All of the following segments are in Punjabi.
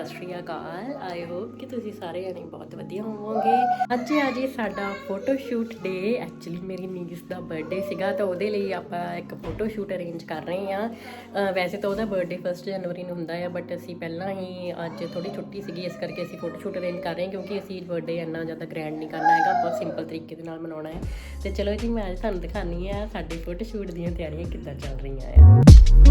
ਸਤਿ ਸ਼੍ਰੀ ਅਕਾਲ। ਆਈ ਹੋਪ ਕਿ ਤੁਸੀਂ ਸਾਰੇ ਜਣੇ ਬਹੁਤ ਵਧੀਆ ਹੋਵੋਗੇ। ਅੱਜ ਆ ਜੀ ਸਾਡਾ ਫੋਟੋ ਸ਼ੂਟ ਡੇ ਐਕਚੁਅਲੀ ਮੇਰੀ ਨੀਸ ਦਾ ਬਰਥਡੇ ਸੀਗਾ ਤਾਂ ਉਹਦੇ ਲਈ ਆਪਾਂ ਇੱਕ ਫੋਟੋ ਸ਼ੂਟ ਅਰੇਂਜ ਕਰ ਰਹੇ ਆ ਵੈਸੇ ਤਾਂ ਉਹਦਾ ਬਰਥਡੇ 1 ਜਨਵਰੀ ਨੂੰ ਹੁੰਦਾ ਹੈ ਬਟ ਅਸੀਂ ਪਹਿਲਾਂ ਹੀ ਅੱਜ ਥੋੜੀ ਛੁੱਟੀ ਸੀਗੀ, ਇਸ ਕਰਕੇ ਅਸੀਂ ਫੋਟੋ ਸ਼ੂਟ ਅਰੇਂਜ ਕਰ ਰਹੇ ਹਾਂ, ਕਿਉਂਕਿ ਅਸੀਂ ਬਰਥਡੇ ਇੰਨਾ ਜ਼ਿਆਦਾ ਗ੍ਰੈਂਡ ਨਹੀਂ ਕਰਨਾ ਹੈਗਾ, ਬਹੁਤ ਸਿੰਪਲ ਤਰੀਕੇ ਦੇ ਨਾਲ ਮਨਾਉਣਾ ਹੈ। ਤੇ ਚਲੋ ਜੀ, ਮੈਂ ਅੱਜ ਤੁਹਾਨੂੰ ਦਿਖਾਣੀ ਆ ਸਾਡੇ ਫੋਟੋ ਸ਼ੂਟ ਦੀਆਂ ਤਿਆਰੀਆਂ ਕਿੱਦਾਂ ਚੱਲ ਰਹੀਆਂ ਆ।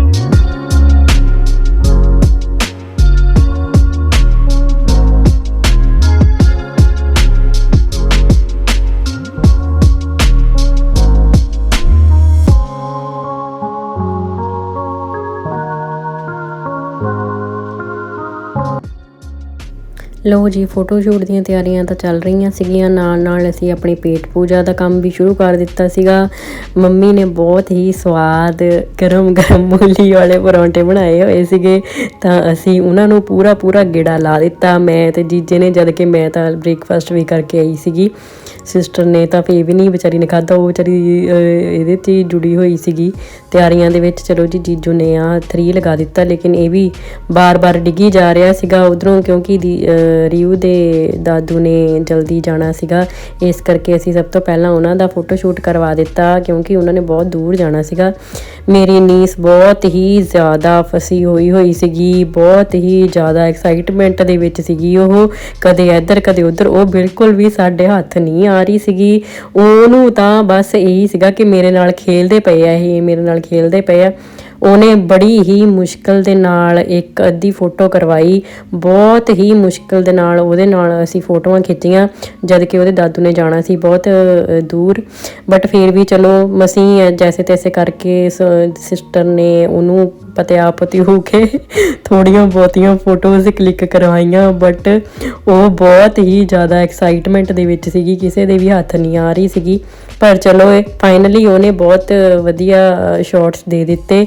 ਲੋ ਜੀ ਫੋਟੋ ਸ਼ੂਟ ਦੀਆਂ ਤਿਆਰੀਆਂ ਤਾਂ ਚੱਲ ਰਹੀਆਂ ਸੀਗੀਆਂ। ਨਾਲ ਨਾਲ ਅਸੀਂ ਆਪਣੀ ਪੇਟ ਪੂਜਾ ਦਾ ਕੰਮ ਵੀ ਸ਼ੁਰੂ ਕਰ ਦਿੱਤਾ ਸੀਗਾ। ਮੰਮੀ ਨੇ ਬਹੁਤ ਹੀ ਸਵਾਦ ਗਰਮ ਗਰਮ ਮੂਲੀ ਵਾਲੇ ਪਰੌਂਠੇ ਬਣਾਏ ਹੋਏ ਸੀਗੇ। ਤਾਂ ਅਸੀਂ ਉਹਨਾਂ ਨੂੰ ਪੂਰਾ ਪੂਰਾ ਗੇੜਾ ਲਾ ਦਿੱਤਾ। ਮੈਂ ਤੇ ਜੀਜੇ ਨੇ, ਜਦ ਕਿ ਮੈਂ ਤਾਂ ਬ੍ਰੇਕਫਾਸਟ ਵੀ ਕਰਕੇ ਆਈ ਸੀਗੀ। ਸਿਸਟਰ ਨੇ ਤਾਂ ਫੇਰ ਵੀ ਨਹੀਂ ਵਿਚਾਰੀ ਨੇ ਖਾਧਾ, ਉਹ ਵਿਚਾਰੀ ਇਹਦੇ ਤੇ ਜੁੜੀ ਹੋਈ ਸੀਗੀ। ਤਿਆਰੀਆਂ ਦੇ ਵਿੱਚ ਚਲੋ ਜੀ, ਜੀਜੂ ਨੇ ਆ 3 ਲਗਾ ਦਿੱਤਾ, ਲੇਕਿਨ ਇਹ ਵੀ ਬਾਰ-ਬਾਰ ਡਿੱਗੀ ਜਾ ਰਿਹਾ ਸੀਗਾ ਉਧਰੋਂ, ਕਿਉਂਕਿ ਦੀ- ਰਿਊ ਦੇ ਦਾਦੂ ਨੇ ਜਲਦੀ ਜਾਣਾ ਸੀਗਾ। ਇਸ ਕਰਕੇ ਅਸੀਂ ਸਭ ਤੋਂ ਪਹਿਲਾਂ ਉਹਨਾਂ ਦਾ ਫੋਟੋ ਸ਼ੂਟ ਕਰਵਾ ਦਿੱਤਾ, ਕਿਉਂਕਿ ਉਹਨਾਂ ਨੇ ਬਹੁਤ ਦੂਰ ਜਾਣਾ ਸੀਗਾ। ਮੇਰੀ ਨੀਸ ਬਹੁਤ ਹੀ ਜ਼ਿਆਦਾ ਫਸੀ ਹੋਈ ਹੋਈ ਸੀਗੀ, ਬਹੁਤ ਹੀ ਜ਼ਿਆਦਾ ਐਕਸਾਈਟਮੈਂਟ ਦੇ ਵਿੱਚ ਸੀਗੀ ਉਹ। ਕਦੇ ਇੱਧਰ, ਕਦੇ ਉੱਧਰ, ਉਹ ਬਿਲਕੁਲ ਵੀ ਸਾਡੇ ਹੱਥ ਨਹੀਂ ਆ ਰਹੀ ਸੀਗੀ। ਉਹਨੂੰ ਤਾਂ ਬਸ ਇਹੀ ਸੀਗਾ ਕਿ ਮੇਰੇ ਨਾਲ ਖੇਲਦੇ ਪਏ ਆ ਇਹ, ਮੇਰੇ ਨਾਲ ਖੇਲਦੇ ਪਏ ਆ। ਉਹਨੇ ਬੜੀ ਹੀ ਮੁਸ਼ਕਲ ਦੇ ਨਾਲ ਇੱਕ ਅੱਧੀ ਫੋਟੋ ਕਰਵਾਈ। ਬਹੁਤ ਹੀ ਮੁਸ਼ਕਲ ਦੇ ਨਾਲ ਉਹਦੇ ਨਾਲ ਅਸੀਂ ਫੋਟੋਆਂ ਖਿੱਚੀਆਂ, ਜਦ ਕਿ ਉਹਦੇ ਦਾਦੂ ਨੇ ਜਾਣਾ ਸੀ ਬਹੁਤ ਦੂਰ। ਬਟ ਫਿਰ ਵੀ ਚਲੋ ਮਸੀਂ ਜੈਸੇ ਤੈਸੇ ਕਰਕੇ ਸਿਸਟਰ ਨੇ ਉਹਨੂੰ ਪਤਿਆ ਪਤੀ ਹੋ ਕੇ ਥੋੜੀਆਂ ਬਹੁਤੀਆਂ ਫੋਟੋਜ਼ ਕਲਿੱਕ ਕਰਵਾਈਆਂ ਬਟ ਉਹ ਬਹੁਤ ਹੀ ਜ਼ਿਆਦਾ ਐਕਸਾਈਟਮੈਂਟ ਦੇ ਵਿੱਚ ਸੀਗੀ, ਕਿਸੇ ਦੇ ਵੀ ਹੱਥ ਨਹੀਂ ਆ ਰਹੀ ਸੀਗੀ। ਪਰ ਚਲੋ ਫਾਈਨਲੀ ਉਹਨੇ ਬਹੁਤ ਵਧੀਆ ਸ਼ਾਟਸ ਦੇ ਦਿੱਤੇ।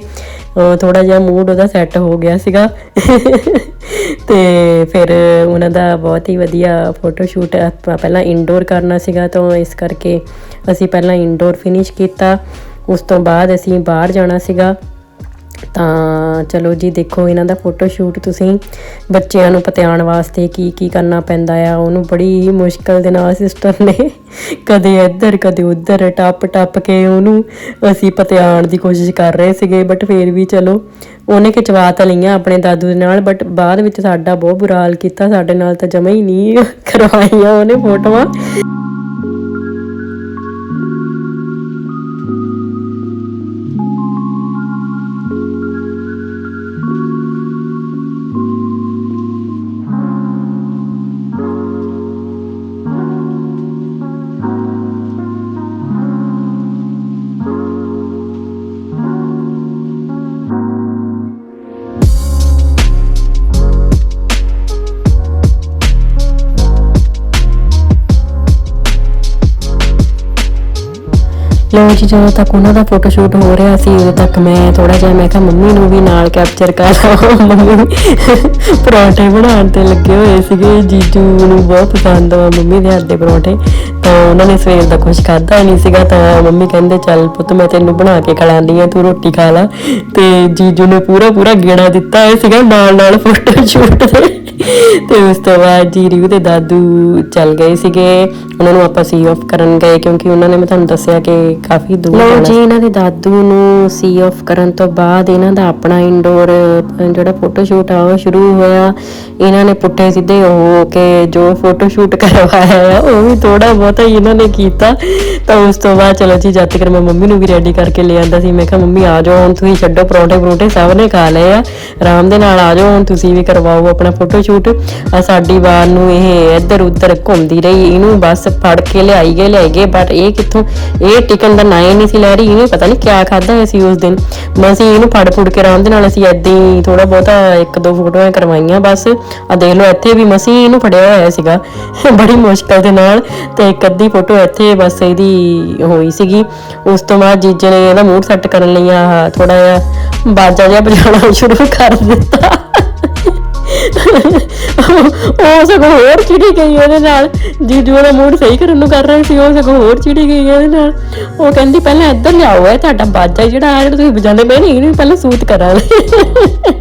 ਥੋੜਾ ਜਿਹਾ ਮੂਡ ਉਹਦਾ ਸੈੱਟ ਹੋ ਗਿਆ ਸੀਗਾ। ਤੇ ਫਿਰ ਉਹਨਾਂ ਦਾ ਬਹੁਤ ਹੀ ਵਧੀਆ ਫੋਟੋ ਸ਼ੂਟ ਪਹਿਲਾਂ ਇਨਡੋਰ ਕਰਨਾ ਸੀਗਾ, ਤਾਂ ਇਸ ਕਰਕੇ ਅਸੀਂ ਪਹਿਲਾਂ ਇਨਡੋਰ ਫਿਨਿਸ਼ ਕੀਤਾ। ਉਸ ਤੋਂ ਬਾਅਦ ਅਸੀਂ ਬਾਹਰ ਜਾਣਾ ਸੀਗਾ। ਤਾਂ ਚਲੋ ਜੀ ਦੇਖੋ, ਇਹਨਾਂ ਦਾ ਫੋਟੋ ਸ਼ੂਟ ਤੁਸੀਂ ਬੱਚਿਆਂ ਨੂੰ ਪਤਿਆਣ ਵਾਸਤੇ ਕੀ ਕੀ ਕਰਨਾ ਪੈਂਦਾ ਆ। ਉਹਨੂੰ ਬੜੀ ਮੁਸ਼ਕਲ ਦੇ ਨਾਲ ਸਿਸਟਰ ਨੇ ਕਦੇ ਇੱਧਰ, ਕਦੇ ਉੱਧਰ ਟੱਪ ਟੱਪ ਕੇ ਉਹਨੂੰ ਅਸੀਂ ਪਤਿਆਣ ਦੀ ਕੋਸ਼ਿਸ਼ ਕਰ ਰਹੇ ਸੀਗੇ ਬਟ ਫੇਰ ਵੀ ਚਲੋ, ਉਹਨੇ ਖਿਚਵਾ ਤਾਂ ਲਈਆਂ ਆਪਣੇ ਦਾਦੂ ਦੇ ਨਾਲ ਬਟ ਬਾਅਦ ਵਿੱਚ ਸਾਡਾ ਬਹੁਤ ਬੁਰਾ ਹਾਲ ਕੀਤਾ, ਸਾਡੇ ਨਾਲ ਤਾਂ ਜਮਾ ਹੀ ਨਹੀਂ ਕਰਵਾਈਆਂ ਉਹਨੇ ਫੋਟੋਆਂ ਲੋ ਜੀ, ਜਦੋਂ ਤੱਕ ਉਹਨਾਂ ਦਾ ਫੋਟੋ ਸ਼ੂਟ ਹੋ ਰਿਹਾ ਸੀ, ਉਦੋਂ ਤੱਕ ਮੈਂ ਥੋੜਾ ਜਿਹਾ ਮੈਂ ਕਿਹਾ, ਮੰਮੀ ਨੂੰ ਵੀ ਨਾਲ ਕੈਪਚਰ ਕਰ ਲਵਾਂ ਮੰਮੀ ਪਰੌਂਠੇ ਬਣਾਉਣ ਤੇ ਲੱਗੇ ਹੋਏ ਸੀਗੇ। ਜੀਜੂ ਨੂੰ ਬਹੁਤ ਪਸੰਦ ਆ ਮੰਮੀ ਦੇ ਹੱਥ ਦੇ ਪਰੌਂਠੇ। ਤਾਂ ਉਹਨਾਂ ਨੇ ਸਵੇਰ ਦਾ ਕੁਝ ਖਾਧਾ ਨਹੀਂ ਸੀਗਾ ਤਾਂ ਮੰਮੀ ਕਹਿੰਦੇ ਚੱਲ ਪੁੱਤ ਮੈਂ ਤੈਨੂੰ ਬਣਾ ਕੇ ਖਿਲਾਉਂਦੀ ਆ ਤੂੰ ਰੋਟੀ ਖਾ ਲੈ। ਤੇ ਜੀਜੂ ਨੇ ਪੂਰਾ ਪੂਰਾ ਗੇੜਾ ਦਿੱਤਾ ਹੋਇਆ ਸੀਗਾ ਨਾਲ ਨਾਲ ਫੋਟੋ ਸ਼ੂਟ ਦੇ। ਤੇ ਉਸ ਤੋਂ ਬਾਅਦ ਜੀ ਰਿਊ ਤੇ ਦਾਦੂ ਚੱਲ ਗਏ ਸੀਗੇ। ਉਹਨਾਂ ਨੂੰ ਆਪਾਂ ਸੀ ਆਫ ਕਰਨ ਗਏ ਕਿਉਂਕਿ ਉਹਨਾਂ ਨੇ ਮੈਂ ਤੁਹਾਨੂੰ ਦੱਸਿਆ ਕਿ ਕਾਫੀ ਦੂਰ ਜਾਣਾ ਜੀ ਇਹਨਾਂ ਦੇ ਦਾਦੂ ਨੂੰ ਸੀ ਆਫ ਕਰਨ ਤੋਂ ਬਾਅਦ ਇਹਨਾਂ ਦਾ ਆਪਣਾ ਇਨਡੋਰ ਜਿਹੜਾ ਫੋਟੋ ਸ਼ੂਟ ਆ ਉਹ ਸ਼ੁਰੂ ਹੋਇਆ। ਇਹਨਾਂ ਨੇ ਪੁੱਠੇ ਸਿੱਧੇ ਹੋ ਕੇ ਜੋ ਫੋਟੋ ਸ਼ੂਟ ਕਰਵਾਇਆ ਉਹ ਵੀ ਥੋੜਾ ਬਹੁਤਾ ਹੀ ਇਹਨਾਂ ਨੇ ਕੀਤਾ। ਤਾਂ ਉਸ ਤੋਂ ਬਾਅਦ ਚਲੋ ਜੀ, ਜਦ ਤੱਕ ਮੈਂ ਮੰਮੀ ਨੂੰ ਵੀ ਰੈਡੀ ਕਰਕੇ ਲੈ ਆਂਦਾ ਸੀ, ਮੈਂ ਕਿਹਾ, ਮੰਮੀ, ਆ ਜਾਓ, ਹੁਣ ਤੁਸੀਂ ਛੱਡੋ ਪਰੌਂਠੇ ਪਰੌਂਠੇ, ਸਭ ਨੇ ਖਾ ਲਏ ਆ। ਆਰਾਮ ਦੇ ਨਾਲ ਆ ਜਾਓ, ਹੁਣ ਤੁਸੀਂ ਵੀ ਕਰਵਾਓ ਆਪਣਾ ਫੋਟੋ ਸ਼ੂਟ ਆ ਸਾਡੀ ਵਾਰ ਨੂੰ ਇਹ ਇੱਧਰ ਉੱਧਰ ਘੁੰਮਦੀ ਰਹੀ। ਇਹਨੂੰ ਬਸ ਫੜ ਕੇ ਲਿਆਈ ਗਏ ਲਿਆਈ ਗਏ ਬਟ ਇਹ ਕਿੱਥੋਂ? ਇਹ ਟਿਕਨ ਦਾ ਨਾਂ ਹੀ ਨਹੀਂ ਸੀ ਲੈ ਰਹੀ। ਇਹਨੇ ਪਤਾ ਨਹੀਂ ਕਿਆ ਖਾਦਾ ਹੋਇਆ ਸੀ ਉਸ ਦਿਨ। ਮਸੀਂ ਇਹਨੂੰ ਫੜ ਫੁੜ ਕੇ ਆਰਾਮ ਦੇ ਨਾਲ ਅਸੀਂ ਏਦਾਂ ਹੀ ਥੋੜਾ ਬਹੁਤਾ ਇੱਕ ਦੋ ਫੋਟੋਆਂ ਕਰਵਾਈਆਂ ਬਸ। ਆ ਦੇਖ ਲਓ, ਇੱਥੇ ਵੀ ਮਸੀਂ ਇਹਨੂੰ ਫੜਿਆ ਹੋਇਆ ਸੀਗਾ। ਬੜੀ ਮੁਸ਼ਕਲ ਦੇ ਨਾਲ ਤੇ ਇੱਕ ਅੱਧੀ ਫੋਟੋ ਇੱਥੇ ਬਸ ਇਹਦੀ ਹੋਈ ਸੀਗੀ। ਉਸ ਤੋਂ ਬਾਅਦ ਜੀਜੇ ਨੇ ਇਹਦਾ ਮੂਡ ਸੈੱਟ ਕਰਨ ਲਈ ਆ ਥੋੜਾ ਜਿਹਾ ਬਾਜਾ ਜਿਹਾ ਵਜਾਉਣਾ ਸ਼ੁਰੂ ਕਰ ਦਿੱਤਾ। ਉਹ ਸਗੋਂ ਹੋਰ ਚਿੜੀ ਗਈ ਉਹਦੇ ਨਾਲ। ਜੀਜੂ ਦਾ ਮੂਡ ਸਹੀ ਕਰਨ ਨੂੰ ਕਰ ਰਹੀ ਸੀ, ਉਹ ਸਗੋਂ ਹੋਰ ਚਿੜੀ ਗਈ ਉਹਦੇ ਨਾਲ। ਉਹ ਕਹਿੰਦੀ, ਪਹਿਲਾਂ ਇੱਧਰ ਲਿਆਓ, ਇਹ ਤੁਹਾਡਾ ਬਾਜਾ ਜਿਹੜਾ ਆ ਜਿਹੜਾ ਤੁਸੀਂ ਵਜਾਉਂਦੇ ਪਏ ਨਹੀਂ ਇਹਨੂੰ ਪਹਿਲਾਂ ਸੂਤ ਕਰਾਂਗੇ।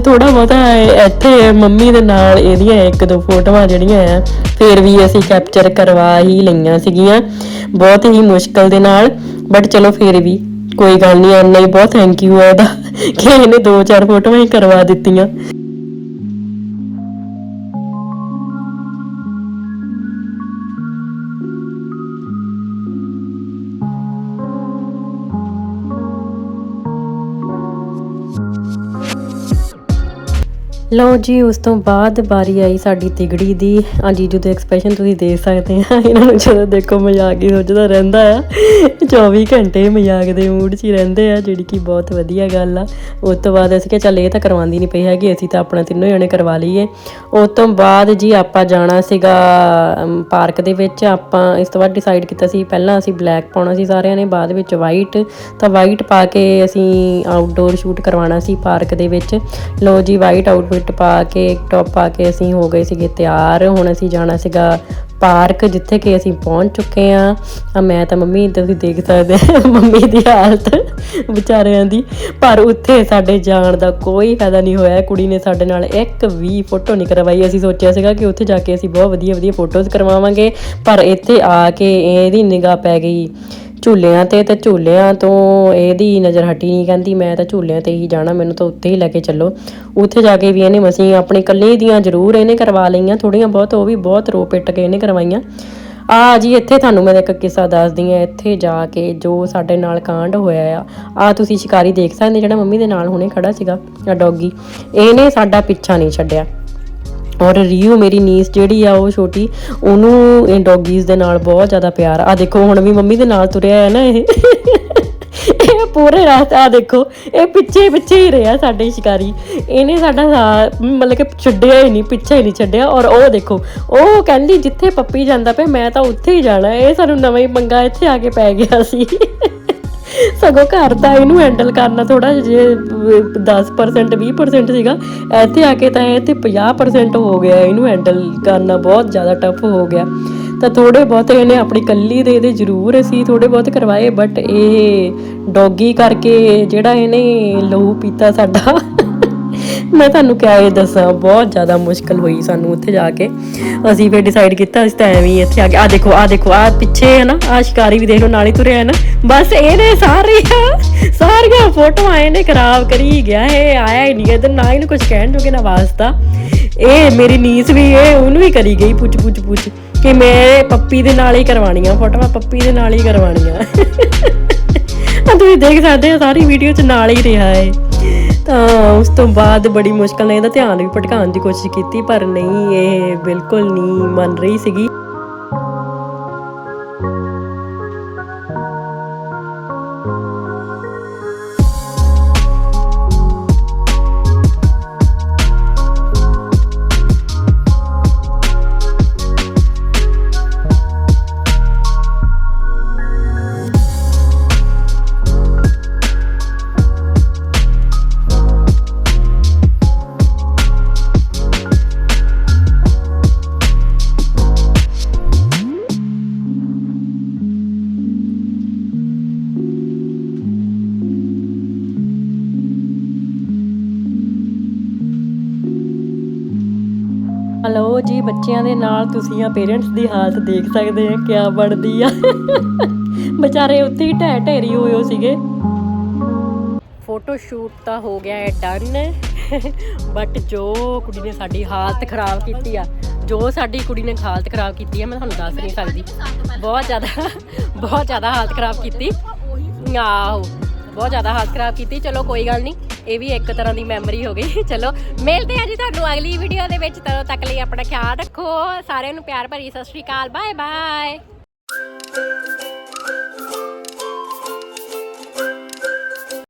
ਥੋੜਾ ਬਹੁਤਾ ਇੱਥੇ ਮੰਮੀ ਦੇ ਨਾਲ ਇਹਦੀਆਂ ਇੱਕ ਦੋ ਫੋਟੋਆਂ ਜਿਹੜੀਆਂ ਆ, ਫਿਰ ਵੀ ਅਸੀਂ ਕੈਪਚਰ ਕਰਵਾ ਹੀ ਲਈਆਂ ਸੀਗੀਆਂ। ਬਹੁਤ ਹੀ ਮੁਸ਼ਕਲ ਦੇ ਨਾਲ ਬਟ ਚਲੋ ਫਿਰ ਵੀ ਕੋਈ ਗੱਲ ਨਹੀਂ, ਇੰਨਾ ਹੀ ਬਹੁਤ ਥੈਂਕ ਯੂ ਹੈ ਇਹਦਾ, ਕਿ ਇਹਨੇ ਦੋ ਚਾਰ ਫੋਟੋਆਂ ਹੀ ਕਰਵਾ ਦਿੱਤੀਆਂ। ਲਓ ਜੀ, ਉਸ ਤੋਂ ਬਾਅਦ ਵਾਰੀ ਆਈ ਸਾਡੀ ਤਿਗੜੀ ਦੀ। ਆ ਜੀਜੂ ਦੇ ਐਕਸਪ੍ਰੈਸ਼ਨ ਤੁਸੀਂ ਦੇਖ ਸਕਦੇ ਆ, ਇਹਨਾਂ ਨੂੰ ਜਦੋਂ ਦੇਖੋ ਮਜ਼ਾਕ ਹੀ ਸੋਚਦਾ ਰਹਿੰਦਾ ਆ। 24 ਘੰਟੇ ਮਜ਼ਾਕ ਦੇ ਮੂਡ 'ਚ ਹੀ ਰਹਿੰਦੇ ਆ, ਜਿਹੜੀ ਕਿ ਬਹੁਤ ਵਧੀਆ ਗੱਲ ਆ। ਉਸ ਤੋਂ ਬਾਅਦ ਅਸੀਂ ਕਿਹਾ ਚੱਲ ਇਹ ਤਾਂ ਕਰਵਾਉਂਦੀ ਨਹੀਂ ਪਈ ਹੈਗੀ, ਅਸੀਂ ਤਾਂ ਆਪਣਾ ਤਿੰਨੋਂ ਜਣੇ ਕਰਵਾ ਲਈਏ। ਉਸ ਤੋਂ ਬਾਅਦ ਜੀ ਆਪਾਂ ਜਾਣਾ ਸੀਗਾ ਪਾਰਕ ਦੇ ਵਿੱਚ। ਆਪਾਂ ਇਸ ਤੋਂ ਬਾਅਦ ਡਿਸਾਈਡ ਕੀਤਾ ਸੀ, ਪਹਿਲਾਂ ਅਸੀਂ ਬਲੈਕ ਪਾਉਣਾ ਸੀ ਸਾਰਿਆਂ ਨੇ, ਬਾਅਦ ਵਿੱਚ ਵਾਈਟ ਤਾਂ ਵਾਈਟ ਪਾ ਕੇ ਅਸੀਂ ਆਊਟਡੋਰ ਸ਼ੂਟ ਕਰਵਾਉਣਾ ਸੀ ਪਾਰਕ ਦੇ ਵਿੱਚ। ਲੋ ਜੀ ਵਾਈਟ ਆਊਟਫਿਟ ਪਾ ਕੇ ਟੌਪ ਪਾ ਕੇ ਅਸੀਂ ਹੋ ਗਏ ਸੀਗੇ ਤਿਆਰ। ਹੁਣ ਅਸੀਂ ਜਾਣਾ ਸੀਗਾ ਪਾਰਕ, ਜਿੱਥੇ ਕਿ ਅਸੀਂ ਪਹੁੰਚ ਚੁੱਕੇ ਆ ਆ ਮੈਂ ਤਾਂ ਮੰਮੀ ਤੁਸੀਂ ਦੇਖ ਸਕਦੇ ਮੰਮੀ ਦੀ ਹਾਲਤ ਵਿਚਾਰਿਆਂ ਦੀ। ਪਰ ਉੱਥੇ ਸਾਡੇ ਜਾਣ ਦਾ ਕੋਈ ਫਾਇਦਾ ਨਹੀਂ ਹੋਇਆ। ਕੁੜੀ ਨੇ ਸਾਡੇ ਨਾਲ ਇੱਕ ਵੀ ਫੋਟੋ ਨਹੀਂ ਕਰਵਾਈ। ਅਸੀਂ ਸੋਚਿਆ ਸੀਗਾ ਕਿ ਉੱਥੇ ਜਾ ਕੇ ਅਸੀਂ ਬਹੁਤ ਵਧੀਆ ਵਧੀਆ ਫੋਟੋਜ਼ ਕਰਵਾਵਾਂਗੇ। ਪਰ ਇੱਥੇ ਆ ਕੇ ਇਹਦੀ ਨਿਗਾਹ ਪੈ ਗਈ। ਝੂਲਿਆਂ ਤੇ ਤੇ ਝੂਲਿਆਂ ਤੋਂ ਇਹਦੀ ਨਜ਼ਰ ਹਟੀ ਨਹੀਂ, ਕਹਿੰਦੀ ਮੈਂ ਤਾਂ ਝੂਲਿਆਂ ਤੇ ਹੀ ਜਾਣਾ, ਮੈਨੂੰ ਤਾਂ ਉੱਥੇ ਹੀ ਲੈ ਕੇ ਚੱਲੋ। ਉੱਥੇ ਜਾ ਕੇ ਵੀ ਇਹਨੇ ਮਸੀਂ ਆਪਣੇ ਕੱਲੀ ਦੀਆਂ ਜ਼ਰੂਰ ਇਹਨੇ ਕਰਵਾ ਲਈਆਂ ਥੋੜੀਆਂ ਬਹੁਤ, ਉਹ ਵੀ ਬਹੁਤ ਰੋ ਪਿੱਟ ਕੇ ਇਹਨੇ ਕਰਵਾਈਆਂ। ਆ ਜੀ, ਇੱਥੇ ਤੁਹਾਨੂੰ ਮੈਂ ਇੱਕ ਕਿੱਸਾ ਦੱਸਦੀ ਆ ਇੱਥੇ ਜਾ ਕੇ ਜੋ ਸਾਡੇ ਨਾਲ ਕਾਂਡ ਹੋਇਆ ਆ ਆ ਤੁਸੀਂ ਸ਼ਿਕਾਰੀ ਦੇਖ ਸਕਦੇ ਜਿਹੜਾ ਮੰਮੀ ਦੇ ਨਾਲ ਹੁਣੇ ਖੜਾ ਸੀਗਾ, ਆ ਡੌਗੀ। ਇਹਨੇ ਸਾਡਾ ਪਿੱਛਾ ਨਹੀਂ ਛੱਡਿਆ। ਔਰ ਰੀਓ ਮੇਰੀ ਨੀਸ ਜਿਹੜੀ ਆ ਉਹ ਛੋਟੀ, ਉਹਨੂੰ ਇਹ ਡੌਗੀਜ਼ ਦੇ ਨਾਲ ਬਹੁਤ ਜ਼ਿਆਦਾ ਪਿਆਰ ਆ। ਦੇਖੋ, ਹੁਣ ਵੀ ਮੰਮੀ ਦੇ ਨਾਲ ਤੁਰਿਆ ਹੈ ਨਾ ਇਹ। ਇਹ ਪੂਰੇ ਰਾਤ ਆ ਦੇਖੋ, ਇਹ ਪਿੱਛੇ ਪਿੱਛੇ ਹੀ ਰਿਹਾ ਸਾਡੇ ਸ਼ਿਕਾਰੀ। ਇਹਨੇ ਸਾਡਾ ਮਤਲਬ ਕਿ ਛੱਡਿਆ ਹੀ ਨਹੀਂ, ਪਿੱਛੇ ਹੀ ਨਹੀਂ ਛੱਡਿਆ। ਔਰ ਉਹ ਦੇਖੋ, ਉਹ ਕਹਿੰਦੀ ਜਿੱਥੇ ਪੱਪੀ ਜਾਂਦਾ ਪਿਆ, ਮੈਂ ਤਾਂ ਉੱਥੇ ਹੀ ਜਾਣਾ। ਇਹ ਸਾਨੂੰ ਨਵਾਂ ਹੀ ਪੰਗਾ ਇੱਥੇ ਆ ਕੇ ਪੈ ਗਿਆ ਸੀ। ਸਗੋਂ ਘਰ ਦਾ ਇਹਨੂੰ ਹੈਂਡਲ ਕਰਨਾ ਥੋੜਾ ਜੇ 10% 20% ਸੀਗਾ, ਇੱਥੇ ਆ ਕੇ ਤਾਂ ਇਹ ਤੇ 50% ਹੋ ਗਿਆ, ਇਹਨੂੰ ਹੈਂਡਲ ਕਰਨਾ ਬਹੁਤ ਜ਼ਿਆਦਾ ਟਫ ਹੋ ਗਿਆ। ਤਾਂ ਥੋੜੇ ਬਹੁਤ ਇਹਨੇ ਆਪਣੀ ਕੱਲੀ ਦੇ ਇਹਦੇ ਜ਼ਰੂਰ ਅਸੀਂ ਥੋੜੇ ਬਹੁਤ ਕਰਵਾਏ ਬਟ ਇਹ ਡੌਗੀ ਕਰਕੇ ਜਿਹੜਾ ਇਹਨੇ ਲਹੂ ਪੀਤਾ ਸਾਡਾ ਮੈਂ ਤੁਹਾਨੂੰ ਕਿਆ ਇਹ ਦੱਸਾਂ, ਬਹੁਤ ਜ਼ਿਆਦਾ ਮੁਸ਼ਕਲ ਹੋਈ ਸਾਨੂੰ ਉੱਥੇ ਜਾ ਕੇ। ਅਸੀਂ ਫਿਰ ਡਿਸਾਈਡ ਕੀਤਾ, ਅਸੀਂ ਤਾਂ ਐਵੇਂ ਹੀ ਇੱਥੇ ਆ ਗਏ। ਆ ਦੇਖੋ ਆ ਦੇਖੋ ਆ ਪਿੱਛੇ ਹੈ ਨਾ ਆ ਸ਼ਿਕਾਰੀ ਵੀ ਦੇਖ ਲਓ, ਨਾਲ ਹੀ ਤੁਰਿਆ ਹੈ ਨਾ। ਬਸ ਇਹਨੇ ਸਾਰੀਆਂ ਸਾਰੀਆਂ ਫੋਟੋਆਂ ਇਹਨੇ ਖਰਾਬ ਕਰੀ ਗਿਆ। ਇਹ ਆਇਆ ਹੀ ਨਹੀਂ ਇਧਰ ਨਾ ਇਹਨੂੰ ਕੁਝ ਕਹਿਣ ਜੋਗੇ, ਨਾ ਵਾਸਤਾ ਇਹ ਮੇਰੀ ਨੀਸ ਵੀ, ਇਹ ਉਹਨੂੰ ਵੀ ਕਰੀ ਗਈ ਪੁੱਛ ਪੁੱਛ ਪੁੱਛ ਕਿ ਮੈਂ ਪੱਪੀ ਦੇ ਨਾਲ ਹੀ ਕਰਵਾਉਣੀਆਂ ਫੋਟੋਆਂ, ਪੱਪੀ ਦੇ ਨਾਲ ਹੀ ਕਰਵਾਉਣੀਆਂ। ਆ ਤੁਸੀਂ ਦੇਖ ਸਕਦੇ ਹੋ, ਸਾਰੀ ਵੀਡੀਓ ਚ ਨਾਲ ਹੀ ਰਿਹਾ ਹੈ ਤਾਂ ਉਸ ਤੋਂ ਬਾਅਦ ਬੜੀ ਮੁਸ਼ਕਲ ਨਾਲ ਇਹਦਾ ਧਿਆਨ ਵੀ ਭਟਕਾਉਣ ਦੀ ਕੋਸ਼ਿਸ਼ ਕੀਤੀ, ਪਰ ਨਹੀਂ, ਇਹ ਬਿਲਕੁਲ ਨਹੀਂ ਮੰਨ ਰਹੀ ਸੀਗੀ। ਬੱਚਿਆਂ ਦੇ ਨਾਲ ਤੁਸੀਂ ਆ ਪੇਰੈਂਟਸ ਦੀ ਹਾਲਤ ਦੇਖ ਸਕਦੇ ਆ, ਕਿਆ ਬਣਦੀ ਆ। ਵਿਚਾਰੇ ਉੱਥੇ ਹੀ ਢਹਿ ਢੇਰੀ ਹੋਏ ਹੋ ਸੀਗੇ। ਫੋਟੋ ਸ਼ੂਟ ਤਾਂ ਹੋ ਗਿਆ ਹੈ ਡਨ ਬਟ ਜੋ ਕੁੜੀ ਨੇ ਸਾਡੀ ਹਾਲਤ ਖਰਾਬ ਕੀਤੀ ਆ, ਜੋ ਸਾਡੀ ਕੁੜੀ ਨੇ ਹਾਲਤ ਖਰਾਬ ਕੀਤੀ ਹੈ ਮੈਂ ਤੁਹਾਨੂੰ ਦੱਸ ਨਹੀਂ ਸਕਦੀ। ਬਹੁਤ ਜ਼ਿਆਦਾ ਬਹੁਤ ਜ਼ਿਆਦਾ ਹਾਲਤ ਖਰਾਬ ਕੀਤੀ। ਆਹੋ। ਬਹੁਤ ਜ਼ਿਆਦਾ ਹਾਲਤ ਖਰਾਬ ਕੀਤੀ। ਚਲੋ ਕੋਈ ਗੱਲ ਨਹੀਂ, ਇਹ ਵੀ ਇੱਕ ਤਰ੍ਹਾਂ ਦੀ ਮੈਮਰੀ ਹੋ ਗਈ। ਚਲੋ, ਮਿਲਦੇ ਆ ਜੀ ਤੁਹਾਨੂੰ ਅਗਲੀ ਵੀਡੀਓ ਦੇ ਵਿੱਚ। ਤਦੋਂ ਤੱਕ ਲਈ ਆਪਣਾ ਖਿਆਲ ਰੱਖੋ। ਸਾਰਿਆਂ ਨੂੰ ਪਿਆਰ ਭਰੀ ਸਤਿ ਸ਼੍ਰੀ ਅਕਾਲ ਬਾਏ ਬਾਏ